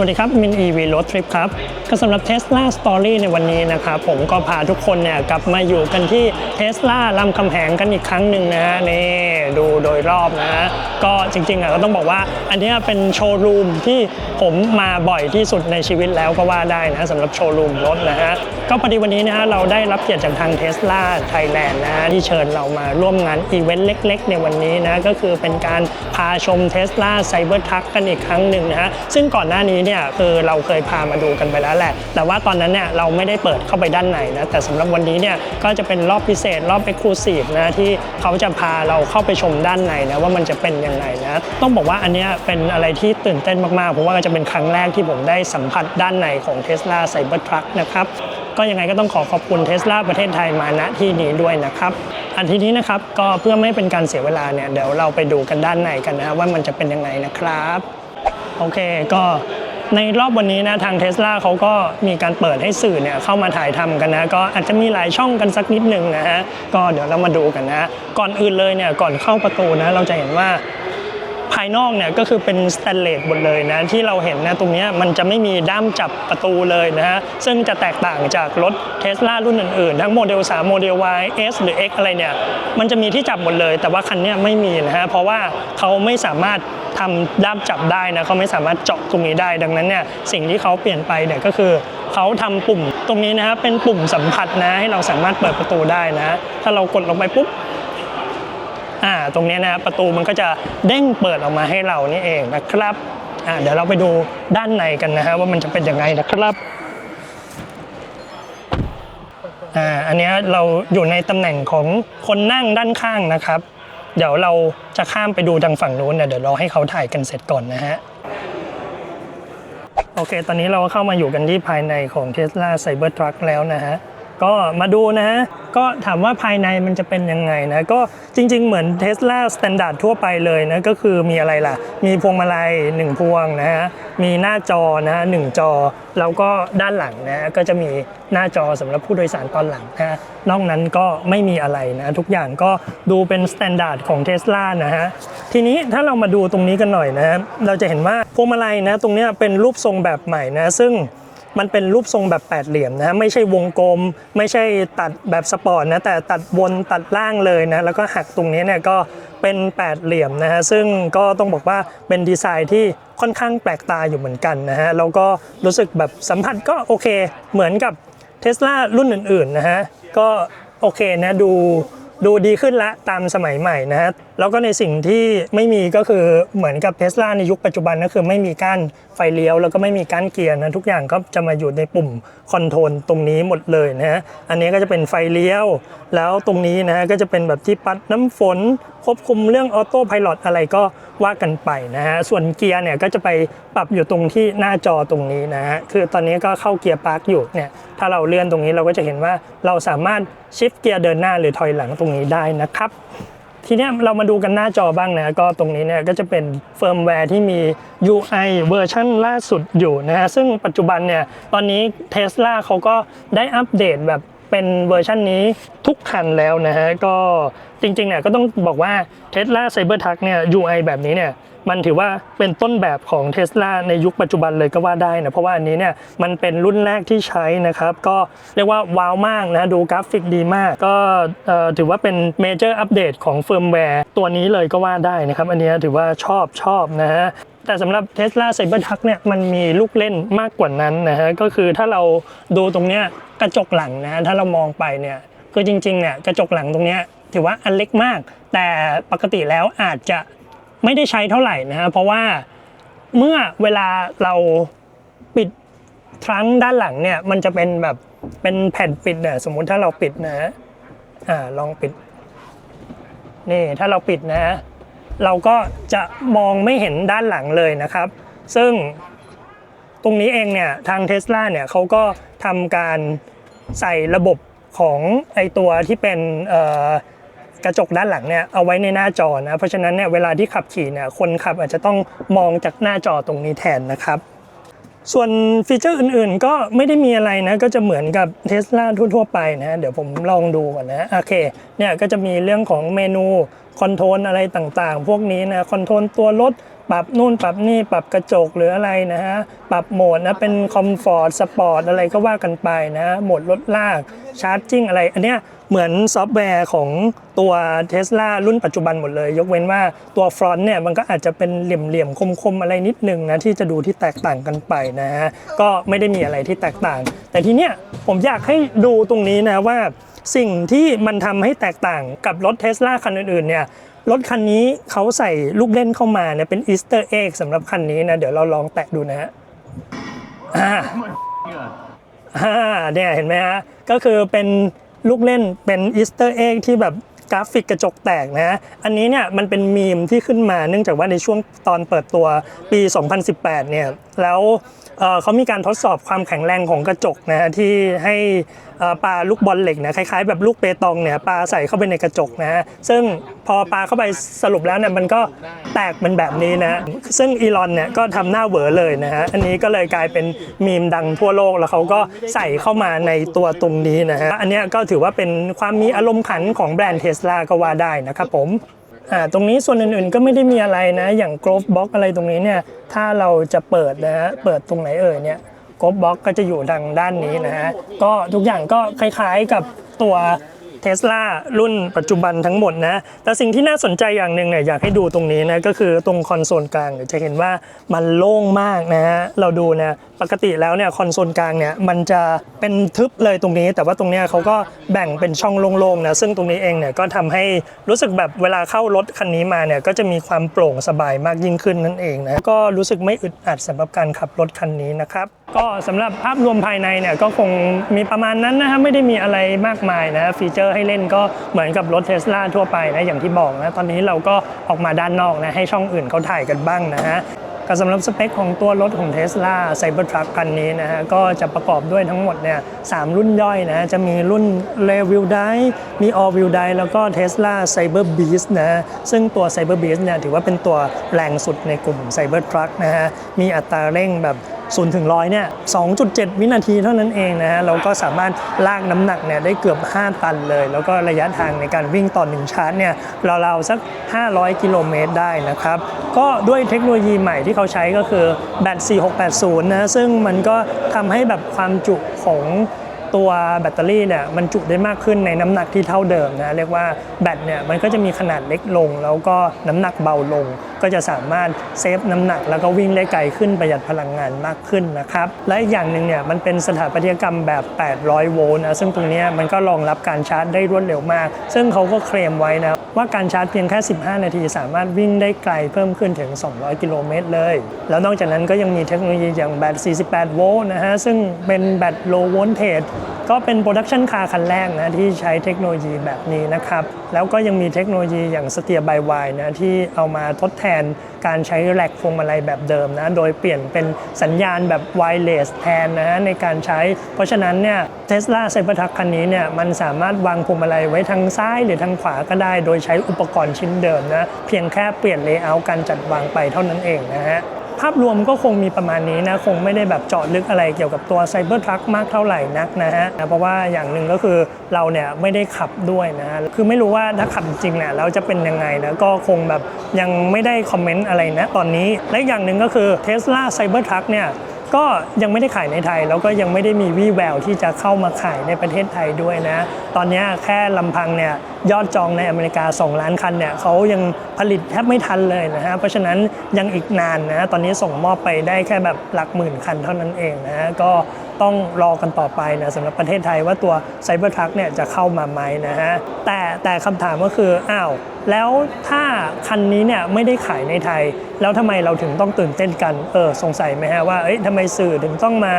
วัสดีครับมินอีวีรถทริปครับก็สำหรับ Tesla Story ในวันนี้นะครับผมก็พาทุกคนเนี่ยกลับมาอยู่กันที่ Tesla ลำคำแหงกันอีกครั้งหนึ่งนะฮะนี่ดูโดยรอบนะฮะก็จริงๆอะก็ต้องบอกว่าอันนี้เป็นโชว์รูมที่ผมมาบ่อยที่สุดในชีวิตแล้วก็ว่าได้นะสำหรับโชว์รูมรถนะฮะ ก็พอดีวันนี้นะฮะเราได้รับเกียรติจากทาง Tesla Thailand นะฮะที่เชิญเรามาร่วมงานอีเวนต์เล็ก ๆ ในวันนี้นะก็คือเป็นการพาชม Tesla Cybertruck กันอีกครั้งหนึ่งนะฮะซึ่งก่อนหน้านี้เนี่ยคือเราเคยพามาดูกันไปแล้วแหละ แต่ว่าตอนนั้นเนี่ยเราไม่ได้เปิดเข้าไปด้านในนะแต่สำหรับวันนี้เนี่ยก็จะเป็นรอบพิเศษรอบ Exclusive นะที่เขาจะพาเราเข้าไปชมด้านในนะว่ามันจะเป็นยังไงนะต้องบอกว่าอันเนี้ยเป็นอะไรที่ตื่นเต้นมากๆเพราะว่าจะเป็นครั้งแรกที่ผมได้สัมผัสด้านในของ Tesla Cybertruck นะครับ ก็ยังไงก็ต้องขอขอบคุณเทสลาประเทศไทยมาณที่นี้ด้วยนะครับอันที่นี้นะครับก็เพื่อไม่เป็นการเสียเวลาเนี่ยเดี๋ยวเราไปดูกันด้านในกันนะว่ามันจะเป็นยังไงนะครับโอเคก็ในรอบวันนี้นะทางเทสลาเขาก็มีการเปิดให้สื่อเนี่ยเข้ามาถ่ายทำกันนะก็อาจจะมีหลายช่องกันสักนิดหนึ่งนะฮะก็เดี๋ยวเรามาดูกันนะ ก่อนอื่นเลยเนี่ยก่อนเข้าประตูนะเราจะเห็นว่า ภายนอกเนี่ยก็คือเป็นสแตนเลสหมดเลยนะที่เราเห็นนะตรงนี้มันจะไม่มีด้ามจับประตูเลยนะฮะซึ่งจะแตกต่างจากรถเทสลารุ่นอื่นๆ ทั้งโมเดล 3 โมเดล Y S หรือ X อะไรเนี่ยมันจะมีที่จับหมดเลย แต่ว่าคันนี้ไม่มีนะฮะเพราะว่าเขาไม่สามารถทำด้ามจับได้นะเขาไม่สามารถเจาะตรงนี้ได้ดังนั้นเนี่ยสิ่งที่เขาเปลี่ยนไปเนี่ยก็คือเขาทำปุ่มตรงนี้นะฮะเป็นปุ่มสัมผัสนะให้เราสามารถเปิดประตูได้นะ ถ้าเรากดลงไปปุ๊บ อ่าตรงนี้นะประตูมันก็จะเด้งเปิดออกมาให้เรานี่เองนะครับอ่าเดี๋ยวเราไปดูด้านในกันนะฮะว่ามันจะเป็นยังไงนะครับอ่าอันนี้เราอยู่ในตำแหน่งของคนนั่งด้านข้างนะครับ เดี๋ยวเราจะข้ามไปดูทางฝั่งนู้นเนี่ยเดี๋ยวราให้เขาถ่ายกันเสร็จก่อนนะฮะโอเค ตอนนี้เราก็เข้ามาอยู่กันที่ภายในของ Tesla Cybertruck แล้วนะฮะ ก็มาดูนะฮะ ก็ถามว่าภายในมันจะเป็นยังไงนะ ก็จริง ๆ เหมือน Tesla Standard ทั่วไปเลยนะ ก็คือมีอะไรล่ะ มีพวงมาลัย 1 พวงนะฮะ มีหน้าจอนะฮะหนึ่งจอ แล้วก็ด้านหลังนะ ก็จะมีหน้าจอสำหรับผู้โดยสารตอนหลังนะฮะนอกนั้นก็ไม่มีอะไรนะ ทุกอย่างก็ดูเป็น Standard ของ Tesla นะฮะ ทีนี้ถ้าเรามาดูตรงนี้กันหน่อยนะ เราจะเห็นว่าพวงมาลัยนะ ตรงนี้เป็นรูปทรงแบบใหม่นะ ซึ่ง มันเป็นรูปทรงแบบแปดเหลี่ยมนะไม่ใช่วงกลม ไม่ใช่ตัดแบบสปอร์ตนะแต่ตัดบนตัดล่างเลยนะแล้วก็หักตรงนี้เนี่ยก็เป็นแปดเหลี่ยมนะฮะซึ่งก็ต้องบอกว่าเป็นดีไซน์ที่ค่อนข้างแปลกตาอยู่เหมือนกันนะฮะแล้วก็รู้สึกแบบสัมผัสก็โอเค เหมือนกับเทสลารุ่นอื่นๆนะฮะก็โอเคนะดูดูดีขึ้นละตามสมัยใหม่นะฮะ แล้วก็ในสิ่งที่ไม่มีก็คือเหมือนกับเทสลาในยุคปัจจุบันก็คือไม่มีก้านไฟเลี้ยว แล้วก็ไม่มีก้านเกียร์นะทุกอย่างก็จะมาอยู่ในปุ่มคอนโทรลตรงนี้หมดเลยนะฮะอันนี้ก็จะเป็นไฟเลี้ยว แล้วตรงนี้นะฮะก็จะเป็นแบบที่ปัดน้ำฝนควบคุมเรื่องออโต้พายロอะไรก็ว่ากันไปนะฮะส่วนเกียร์เนี่ยก็จะไปปรับอยู่ตรงที่หน้าจอตรงนี้นะฮะคือตอนนี้ก็เข้าเกียร์พาร์คอยู่เนี่ยถ้าเราเลื่อนตรงนี้เราก็จะเห็นว่าเราสามารถชิฟเกียร์เดินหน้าหรือถอยหลังตรงนี้ได้นะครับ ทีนี้เรามาดูกันหน้าจอบ้างนะก็ตรงนี้เนี่ยก็จะเป็นเฟิร์มแวร์ที่มี UI เวอร์ชันล่าสุดอยู่นะฮะซึ่งปัจจุบันเนี่ยตอนนี้ Tesla เขาก็ได้อัปเดตแบบเป็นเวอร์ชันนี้ทุกคันแล้วนะฮะก็จริงๆเนี่ยก็ต้องบอกว่า Tesla Cybertruck เนี่ย UI แบบนี้เนี่ย มันถือว่าเป็นต้นแบบของ Tesla ในยุคปัจจุบันเลยก็ว่าได้นะเพราะว่าอันนี้เนี่ยมันเป็นรุ่นแรกที่ใช้นะครับ ก็เรียกว่าว้าวมากนะดูกราฟิกดีมาก ก็ถือว่าเป็นเมเจอร์อัปเดตของเฟิร์มแวร์ตัวนี้เลยก็ว่าได้นะครับ อันนี้ถือว่าชอบชอบนะฮะแต่สำหรับ Tesla Cybertruck เนี่ยมันมีลูกเล่นมากกว่านั้นนะฮะก็คือถ้าเราดูตรงเนี้ยกระจกหลังนะถ้าเรามองไปเนี่ยคือจริงๆเนี่ยกระจกหลังตรงเนี้ยถือว่าอันเล็กมาก แต่ปกติแล้วอาจจะ ไม่ได้ใช้เท่าไหร่นะฮะเพราะว่าเมื่อเวลาเราปิดทรังด้านหลังเนี่ยมันจะเป็นแบบเป็นแผ่นปิดเนี่ยสมมุติถ้าเราปิดนะฮะอ่าลองปิดนี่ถ้าเราปิดนะ เราก็จะมองไม่เห็นด้านหลังเลยนะครับ ซึ่งตรงนี้เองเนี่ยทางเท s l a เนี่ยเขาก็ทำการใส่ระบบของไอตัวที่เป็นเอ่อ กระจกด้านหลังเนี่ยเอาไว้ในหน้าจอนะเพราะฉะนั้นเนี่ยเวลาที่ขับขี่เนี่ยคนขับอาจจะต้องมองจากหน้าจอตรงนี้แทนนะครับส่วนฟีเจอร์อื่นๆ ก็ไม่ได้มีอะไรนะ ก็จะเหมือนกับเท s l a ทั่วๆไปนะ เดี๋ยวผมลองดูก่อนนะ โอเค เนี่ยก็จะมีเรื่องของเมนูคอนโทรลอะไรต่างๆ พวกนี้นะ คอนโทรลตัวรถ ปรับนู่นปรับนี่ปรับกระจกหรืออะไรนะฮะปรับโหมดนะเป็นคอมฟอร์ตสปอร์ตอะไรก็ว่ากันไปนะฮะโหมดลดลากชาร์จจิ้งอะไร อันเนี้ยเหมือนซอฟต์แวร์ของตัว Tesla รุ่นปัจจุบันหมดเลย ยกเว้นว่าตัวฟรอนต์เนี่ยมันก็อาจจะเป็นเหลี่ยมๆคมๆอะไรนิดนึงนะที่จะดูที่แตกต่างกันไปนะฮะก็ไม่ได้มีอะไรที่แตกต่าง แต่ทีเนี้ยผมอยากให้ดูตรงนี้นะว่าสิ่งที่มันทำให้แตกต่างกับรถเท sla คันอื่นๆเนี่ย รถคันนี้เขาใส่ลูกเล่นเข้ามาเนี่ยเป็นอีสเตอร์เอ็กสำหรับคันนี้นะ เดี๋ยวเราลองแตะดูนะฮะอ่าอ่าเนี่ยเห็นไหมฮะ ก็คือเป็นลูกเล่นเป็นอีสเตอร์เอ็กที่แบบ กราฟิกกระจกแตกนะอันนี้เนี่ยมันเป็นมีมที่ขึ้นมาเนื่องจากว่าในช่วงตอนเปิดตัวปี 2018 เนี่ยแล้วเขามีการทดสอบความแข็งแรงของกระจกนะที่ให้เอ่อปาลูกบอลเหล็กนะคล้ายๆแบบลูกเปตองเนี่ยปลาใส่เข้าไปในกระจกนะซึ่งพอปลาเข้าไปสรุปแล้วเนี่ยมันก็แตกเป็นแบบนี้นะซึ่งอีลอนเนี่ยก็ทำหน้าเหวอเลยนะฮะอันนี้ก็เลยกลายเป็นมีมดังทั่วโลกแล้วเขาก็ใส่เข้ามาในตัวตรงนี้นะฮะอันนี้ก็ถือว่าเป็นความมีอารมณ์ขันของแบรนด์เทสลาก็ว่าได้นะครับผมอ่าตรงนี้ส่วนอื่นๆก็ไม่ได้มีอะไรนะ อย่างกรอบบล็อกอะไรตรงนี้เนี่ยถ้าเราจะเปิดนะฮะเปิดตรงไหนเอ่ยเนี่ยกรอบบล็อกก็จะอยู่ทางด้านนี้นะฮะก็ทุกอย่างก็คล้ายๆกับตัว เทสลารุ่นปัจจุบันทั้งหมดนะ แต่สิ่งที่น่าสนใจอย่างหนึ่งเนี่ยอยากให้ดูตรงนี้นะก็คือตรงคอนโซลกลางเนี่ยจะเห็นว่ามันโล่งมากนะฮะเราดูเนี่ยปกติแล้วเนี่ยคอนโซลกลางเนี่ยมันจะเป็นทึบเลยตรงนี้ แต่ว่าตรงเนี้ยเขาก็แบ่งเป็นช่องโล่งๆนะซึ่งตรงนี้เองเนี่ยก็ทำให้รู้สึกแบบเวลาเข้ารถคันนี้มาเนี่ยก็จะมีความโปร่งสบายมากยิ่งขึ้นนั่นเองนะก็รู้สึกไม่อึดอัดสำหรับการขับรถคันนี้นะครับ ก็สำหรับภาพรวมภายในเนี่ยก็คงมีประมาณนั้นนะฮะไม่ได้มีอะไรมากมายนะฟีเจอร์ให้เล่นก็เหมือนกับรถเทสลาทั่วไปนะอย่างที่บอกนะตอนนี้เราก็ออกมาด้านนอกนะให้ช่องอื่นเขาถ่ายกันบ้างนะฮะก็สำหรับสเปคของตัวรถของ Tesla Cybertruck คันนี้นะฮะก็จะประกอบด้วยทั้งหมดเนี่ยสามรุ่นย่อยนะจะมีรุ่น Rear Wheel Drive มี All Wheel Drive แล้วก็ Tesla Cyber Beast นะซึ่งตัว Cyber Beast เนี่ยถือว่าเป็นตัวแรงสุดในกลุ่ม Cybertruck นะฮะมีอัตราเร่งแบบ 0ถึงร้อยเนี่ย2.7 วินาทีเท่านั้นเองนะฮะเราก็สามารถลากน้ำหนักเนี่ยได้เกือบ 5 ตันเลย แล้วก็ระยะทางในการวิ่งต่อหนึ่งชาร์จเนี่ยเราๆสัก 500 กิโลเมตรได้นะครับก็ด้วยเทคโนโลยีใหม่ที่เขาใช้ก็คือแบต4680นะซึ่งมันก็ทำให้แบบความจุของ ตัวแบตเตอรี่เนี่ยมันจุได้มากขึ้นในน้ำหนักที่เท่าเดิมนะเรียกว่าแบตเนี่ยมันก็จะมีขนาดเล็กลง แล้วก็น้ำหนักเบาลง ก็จะสามารถเซฟน้ำหนักแล้วก็วิ่งได้ไกลขึ้นประหยัดพลังงานมากขึ้นนะครับและอีกอย่างหนึ่งเนี่ยมันเป็นสถาปัตยกรรมแบบ 800 โวลต์นะซึ่งตรงนี้มันก็รองรับการชาร์จได้รวดเร็วมาก ซึ่งเขาก็เคลมไว้นะว่าการชาร์จเพียงแค่ 15 นาที สามารถวิ่งได้ไกลเพิ่มขึ้นถึง 200 กิโลเมตรเลย แล้วนอกจากนั้นก็ยังมีเทคโนโลยีอย่างแบต 48 โวลต์นะฮะซึ่งเป็นแบต low voltage ก็เป็นโปรดักชันคาร์คันแรกนะที่ใช้เทคโนโลยีแบบนี้นะครับ แล้วก็ยังมีเทคโนโลยีอย่างสเตียบายวายนะที่เอามาทดแทนการใช้แหลกพวงมาลัยแบบเดิมนะ โดยเปลี่ยนเป็นสัญญาณแบบไวเลสแทนนะในการใช้ เพราะฉะนั้นเนี่ยเทสลาไซเบอร์ทักคันนี้เนี่ยมันสามารถวางพวงมาลัยไว้ทางซ้ายหรือทางขวาก็ได้ โดยใช้อุปกรณ์ชิ้นเดิมนะเพียงแค่เปลี่ยนเลเยอร์การจัดวางไปเท่านั้นเองนะฮะ ภาพรวมก็คงมีประมาณนี้นะ คงไม่ได้แบบเจาะลึกอะไรเกี่ยวกับตัว Cybertruck มากเท่าไหร่นักนะฮะ เพราะว่าอย่างหนึ่งก็คือเราเนี่ยไม่ได้ขับด้วยนะฮะ คือไม่รู้ว่าถ้าขับจริงเนี่ยเราจะเป็นยังไงนะ ก็คงแบบยังไม่ได้คอมเมนต์อะไรนะตอนนี้ และอีกอย่างหนึ่งก็คือ Tesla Cybertruck เนี่ยก็ยังไม่ได้ขายในไทย แล้วก็ยังไม่ได้มีวี่แววที่จะเข้ามาขายในประเทศไทยด้วยนะ ตอนนี้แค่ลำพังเนี่ยยอดจองในอเมริกา 2 ล้านคันเนี่ยเขายังผลิตแทบไม่ทันเลยนะฮะเพราะฉะนั้นยังอีกนานนะตอนนี้ส่งมอบไปได้แค่แบบหลักหมื่นคันเท่านั้นเองนะฮะก็ต้องรอกันต่อไปนะสำหรับประเทศไทยว่าตัว Cybertruck เนี่ยจะเข้ามาไหมนะฮะแต่แต่คำถามก็คืออ้าวแล้วถ้าคันนี้เนี่ยไม่ได้ขายในไทย แล้วทำไมเราถึงต้องตื่นเต้นกันเออสงสัยไหมฮะว่าเอ้ยทำไมสื่อถึงต้องมา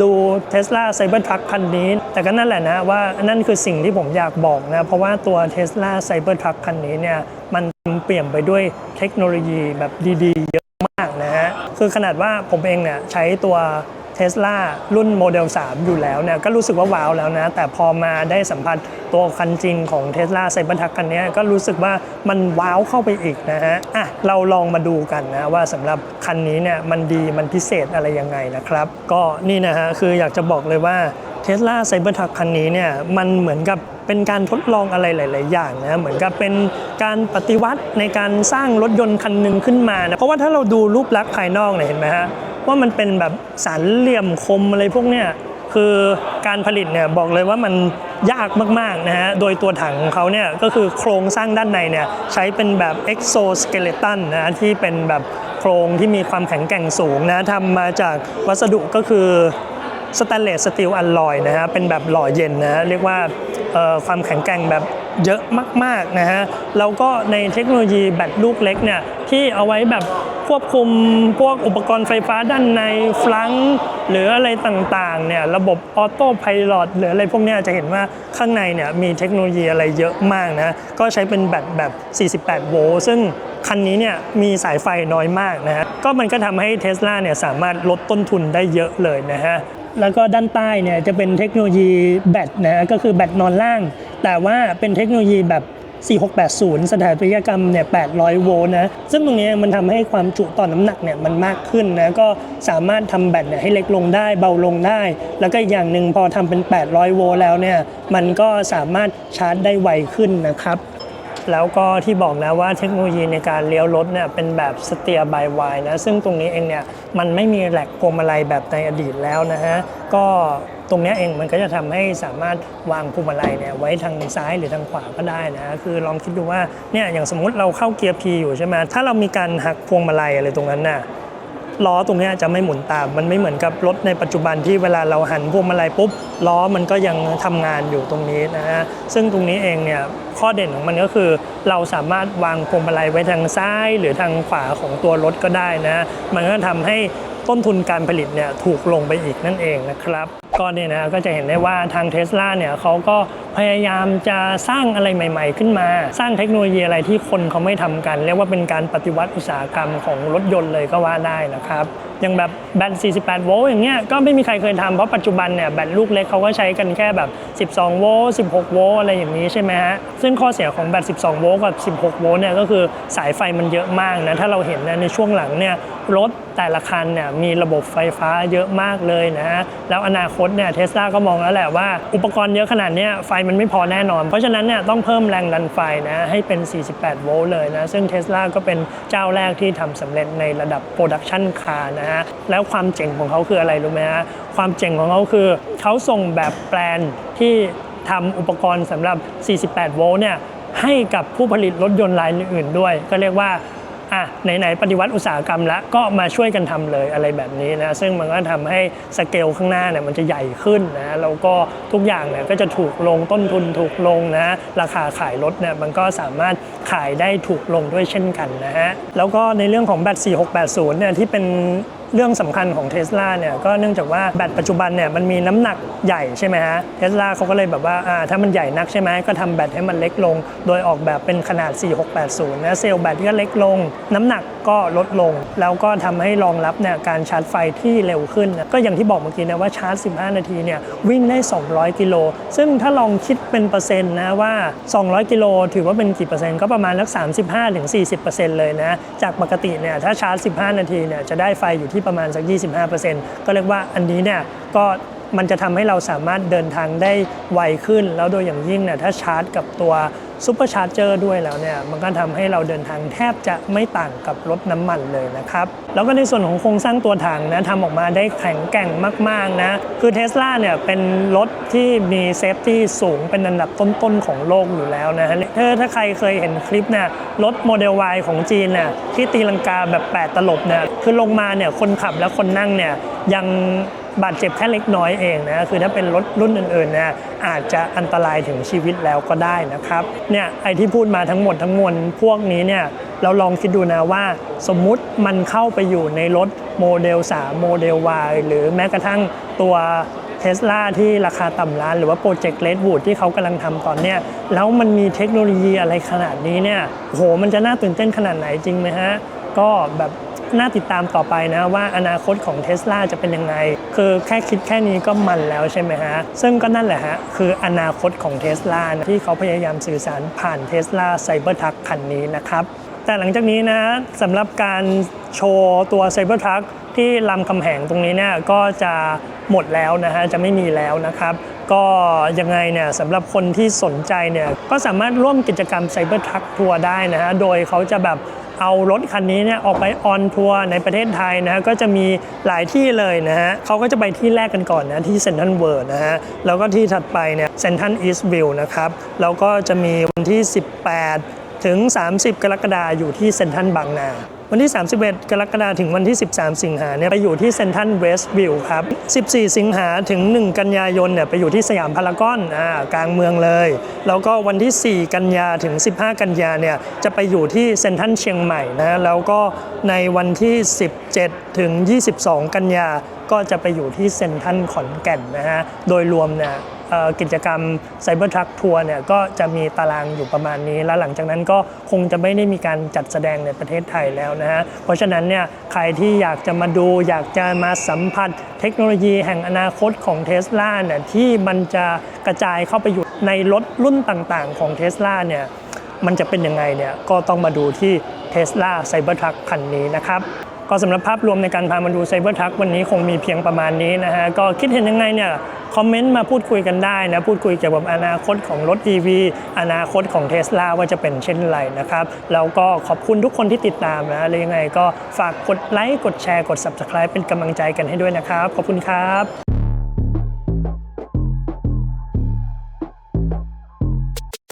ดู Tesla Cybertruck คันนี้ แต่ก็นั่นแหละนะว่านั่นคือสิ่ง่งที่ผมอยากบอกนะเพราะว่าตัว Tesla Cybertruck คันนี้เนี่ยมันเปลี่ยนไปด้วยเทคโนโลยีแบบดีๆ เยอะมากนะฮะคือขนาดว่าผมเองเนี่ยใช้ตัว เทสลารุ่นโมเดล 3 อยู่แล้วเนี่ยก็รู้สึกว่าว้าวแล้วนะ แต่พอมาได้สัมผัสตัวคันจริงของ t ท s l a c y b e r t r u c คันนี้ก็รู้สึกว่ามันว้าวเข้าไปอีกนะฮะอะเราลองมาดูกันนะว่าสำหรับคันนี้เนี่ยมันดีมันพิเศษอะไรยังไงนะครับ ก็นี่นะฮะคืออยากจะบอกเลยว่า Tesla c y b e r t r u c คันนี้เนี่ยมันเหมือนกับเป็นการทดลองอะไรหลาย ๆ อย่างนะเหมือนกับเป็นการปฏิวัติในการสร้างรถยนต์คันหนึ่งขึ้นมานะเพราะว่าถ้าเราดูรูปลักษณ์ภายนอกเนี่ยเห็นไหมฮะ ว่ามันเป็นแบบสารเหลี่ยมคมอะไรพวกเนี้ยคือการผลิตเนี่ยบอกเลยว่ามันยากมากๆนะฮะ โดยตัวถังของเขาเนี่ยก็คือโครงสร้างด้านในเนี่ยใช้เป็นแบบ exoskeleton นะที่เป็นแบบโครงที่มีความแข็งแกร่งสูงนะทำมาจากวัสดุก็คือสแตนเลสสตีลอัลลอยนะฮะเป็นแบบหล่อเย็นนะเรียกว่าความแข็งแกร่งแบบ เยอะมากๆนะฮะแล้วก็ในเทคโนโลยีแบตลูกเล็กเนี่ยที่เอาไว้แบบควบคุมพวกอุปกรณ์ไฟฟ้าด้านในฟลังหรืออะไรต่างๆเนี่ยระบบออโต้พายロหรืออะไรพวกนี้จะเห็นว่าข้างในเนี่ยมีเทคโนโลยีอะไรเยอะมากนะก็ใช้เป็นแบตแบบ 48 โวลต์ซึ่งคันนี้เนี่ยมีสายไฟน้อยมากนะฮะก็มันก็ทำให้เท s l a เนี่ยสามารถลดต้นทุนได้เยอะเลยนะฮะ แล้วก็ด้านใต้เนี่ยจะเป็นเทคโนโลยีแบตนะก็คือแบตนอนล่าง แต่ว่าเป็นเทคโนโลยีแบบ 4680 สถาปัตยกรรมเนี่ย 800 โวลต์นะ ซึ่งตรงนี้มันทำให้ความจุต่อน้ำหนักเนี่ยมันมากขึ้นนะ ก็สามารถทำแบตเนี่ยให้เล็กลงได้เบาลงได้ แล้วก็อีกอย่างหนึ่งพอทำเป็น 800 โวลต์แล้วเนี่ย มันก็สามารถชาร์จได้ไวขึ้นนะครับ แล้วก็ที่บอกนะว่าเทคโนโลยีในการเลี้ยวรถเนี่ยเป็นแบบสเตียร์บายวายนะ ซึ่งตรงนี้เองเนี่ยมันไม่มีแหลกพวงมาลัยแบบในอดีตแล้วนะฮะ ก็ตรงนี้เองมันก็จะทำให้สามารถวางพวงมาลัยเนี่ยไว้ทางซ้ายหรือทางขวาก็ได้นะ คือลองคิดดูว่าเนี่ยอย่างสมมุติเราเข้าเกียร์ P อยู่ใช่ไหมถ้าเรามีการหักพวงมาลัยอะไรตรงนั้นน่ะ ล้อตรงนี้จะไม่หมุนตาม มันไม่เหมือนกับรถในปัจจุบันที่เวลาเราหันพวงมาลัยปุ๊บล้อมันก็ยังทำงานอยู่ตรงนี้นะฮะซึ่งตรงนี้เองเนี่ยข้อเด่นของมันก็คือ เราสามารถวางพวงมาลัยไว้ทางซ้ายหรือทางขวาของตัวรถก็ได้นะมันก็ทำให้ต้นทุนการผลิตเนี่ยถูกลงไปอีกนั่นเองนะครับก็เนี่ยนะก็จะเห็นได้ว่าทางเท s l a เนี่ยเขาก็พยายามจะสร้างอะไรใหม่ ๆ ขึ้นมา สร้างเทคโนโลยีอะไรที่คนเขาไม่ทำกัน เรียกว่าเป็นการปฏิวัติอุตสาหกรรมของรถยนต์เลยก็ว่าได้นะครับอย่างแบบแบต 48 โวลต์อย่างเงี้ยก็ไม่มีใครเคยทำเพราะปัจจุบันเนี่ยแบตลูกเล็กเขาก็ใช้กันแค่แบบ 12 โวลต์ 16 โวลต์อะไรอย่างนี้ใช่ไหมฮะ ซึ่งข้อเสียของแบต 12 โวลต์กับ 16 โวลต์เนี่ยก็คือสายไฟมันเยอะมากนะ ถ้าเราเห็นนะในช่วงหลังเนี่ยรถแต่ละคันเนี่ยมีระบบไฟฟ้าเยอะมากเลยนะฮะแล้วอนาคตเนี่ยเทสลาก็มองแล้วแหละว่าอุปกรณ์เยอะขนาดเนี้ยไฟมันไม่พอแน่นอน เพราะฉะนั้นเนี่ยต้องเพิ่มแรงดันไฟนะให้เป็น 48 โวลต์เลยนะ ซึ่งเทสลาก็เป็นเจ้าแรกที่ทำสำเร็จในระดับโปรดักชันคาร์นะฮะ แล้วความเจ๋งของเขาคืออะไรรู้ไหมฮะ ความเจ๋งของเขาคือเขาส่งแบบแปลนที่ทำอุปกรณ์สำหรับ 48 โวลต์เนี่ยให้กับผู้ผลิตรถยนต์รายอื่นๆด้วย ก็เรียกว่า อะไหนๆปฏิวัติอุตสาหกรรมแล้วก็มาช่วยกันทำเลยอะไรแบบนี้นะซึ่งมันก็ทำให้สเกลข้างหน้าเนี่ยมันจะใหญ่ขึ้นนะแล้วก็ทุกอย่างเนี่ยก็จะถูกลงต้นทุนถูกลงนะราคาขายรถเนี่ยมันก็สามารถขายได้ถูกลงด้วยเช่นกันนะฮะแล้วก็ในเรื่องของแบต4680เนี่ยที่เป็น เรื่องสำคัญของเท s l a เนี่ยก็เนื่องจากว่าแบตปัจจุบันเนี่ยมันมีน้ำหนักใหญ่ใช่ไหมฮะเทสลาเขาก็เลยแบบว่าอ่าถ้ามันใหญ่นักใช่ไหมก็ทำแบตให้มันเล็กลง โดยออกแบบเป็นขนาด 4680นะเซลล์แบตก็เล็กลง น้ำหนักก็ลดลง แล้วก็ทำให้รองรับเนี่ยการชาร์จไฟที่เร็วขึ้นนะก็อย่างที่บอกเมื่อกี้นะว่าชาร์จ 15 นาทีเนี่ยวิ่งได้ 200 กิโลซึ่งถ้าลองคิดเป็นเปอร์เซ็นต์นะว่า 200 กิโลถือว่าเป็นกี่เปอร์เซ็นต์ก็ประมาณสัก35-40%เลยนะจากปกติเนี่ยถ้าชาร์จ 15 นาทีเนี่ยจะได้ไฟอยู่ที่ประมาณสัก 25%ก็เรียกว่าอันนี้เนี่ยก็มันจะทำให้เราสามารถเดินทางได้ไวขึ้น แล้วโดยอย่างยิ่งเนี่ยถ้าชาร์จกับตัว ซูเปอร์ชาร์จเจอร์ด้วยแล้วเนี่ยมันก็ทำให้เราเดินทางแทบจะไม่ต่างกับรถน้ำมันเลยนะครับ แล้วก็ในส่วนของโครงสร้างตัวถังนะทำออกมาได้แข็งแกร่งมากๆนะ คือเท s l a เนี่ยเป็นรถที่มีเซฟตี้สูงเป็นอันดับต้นๆของโลกอยู่แล้วนะฮะถ้าถ้าใครเคยเห็นคลิปเนี่ยรถโมเดล Y ของจีนเนี่ยที่ตีลังกาแบบ 8 ตลบเนี่ยคือลงมาเนี่ยคนขับและคนนั่งเนี่ยยัง บาดเจ็บแค่เล็กน้อยเองนะคือถ้าเป็นรถรุ่นอื่นๆนะอาจจะอันตรายถึงชีวิตแล้วก็ได้นะครับเนี่ยไอที่พูดมาทั้งหมดทั้งมวลพวกนี้เนี่ยเราลองคิดดูนะว่า สมมุติมันเข้าไปอยู่ในรถโมเดล 3 โมเดล Y หรือแม้กระทั่งตัวเทสลาที่ราคาต่ำล้าน หรือว่าโปรเจกต์เลดวูดที่เขากำลังทำตอนเนี้ยแล้วมันมีเทคโนโลยีอะไรขนาดนี้เนี่ยโหมันจะน่าตื่นเต้นขนาดไหนจริงไหมฮะ ก็แบบ น่าติดตามต่อไปนะว่าอนาคตของเท s l a จะเป็นยังไง คือแค่คิดแค่นี้ก็มันแล้วใช่ไหมฮะ ซึ่งก็นั่นแหละฮะ คืออนาคตของเท s l a นะที่เขาพยายามสื่อสารผ่านเท s l a Cybertruck คันนี้นะครับ แต่หลังจากนี้นะสำหรับการโชว์ตัว Cybertruck ที่ลำคำแหงตรงนี้เนี่ยก็จะหมดแล้วนะฮะจะไม่มีแล้วนะครับ ก็ยังไงเนี่ยสำหรับคนที่สนใจเนี่ยก็สามารถร่วมกิจกรรม Cyber Truck ทัวร์ได้นะฮะโดยเขาจะแบบ เอารถคันนี้เนี่ยออกไปออนทัวร์ในประเทศไทยนะฮะก็จะมีหลายที่เลยนะฮะเขาก็จะไปที่แรกกันก่อนนะที่เซนทันเวิร์นะฮะแล้วก็ที่ถัดไปเนี่ยเซนทันอีสต์วิวนะครับแล้วก็จะมีวันที่ 18 ถึง 30 กรกฎาคมอยู่ที่เซนทันบางนา วันที่ 31 กรกฎาคมถึงวันที่ 13 สิงหาเนี่ยไปอยู่ที่เซนทันเวสต์วิวครับ 14 สิงหาถึง 1 กันยายนเนี่ยไปอยู่ที่สยามพารากอนอ่ากลางเมืองเลย แล้วก็วันที่ 4 กันยาถึง 15 กันยาเนี่ยจะไปอยู่ที่เซนทันเชียงใหม่นะแล้วก็ในวันที่ 17 ถึง 22 กันยาก็จะไปอยู่ที่เซนทันขอนแก่นนะฮะโดยรวมเนี่ย กิจกรรม Cyber Truck Tour เนี่ยก็จะมีตารางอยู่ประมาณนี้ แล้วหลังจากนั้นก็คงจะไม่ได้มีการจัดแสดงในประเทศไทยแล้วนะฮะเพราะฉะนั้นเนี่ยใครที่อยากจะมาดูอยากจะมาสัมผัสเทคโนโลยีแห่งอนาคตของ t ท s l a เนี่ยที่มันจะกระจายเข้าไปอยู่ในรถรุ่นต่างๆ ของ t ท s l a เนี่ยมันจะเป็นยังไงเนี่ยก็ต้องมาดูที่ Tesla Cybertruck คันนี้นะครับก็สำหรับภาพรวมในการพามาดู Cybertruck วันนี้คงมีเพียงประมาณนี้นะฮะก็คิดเห็นยังไงเนี่ย คอมเมนต์มาพูดคุยกันได้นะ พูดคุยเกี่ยวกับอนาคตของรถ EV อนาคตของ Tesla ว่าจะเป็นเช่นไรนะครับ แล้วก็ขอบคุณทุกคนที่ติดตามนะแล้วยังไงก็ฝากกดไลค์กดแชร์กด Subscribe เป็นกำลังใจกันให้ด้วยนะครับ ขอบคุณครับ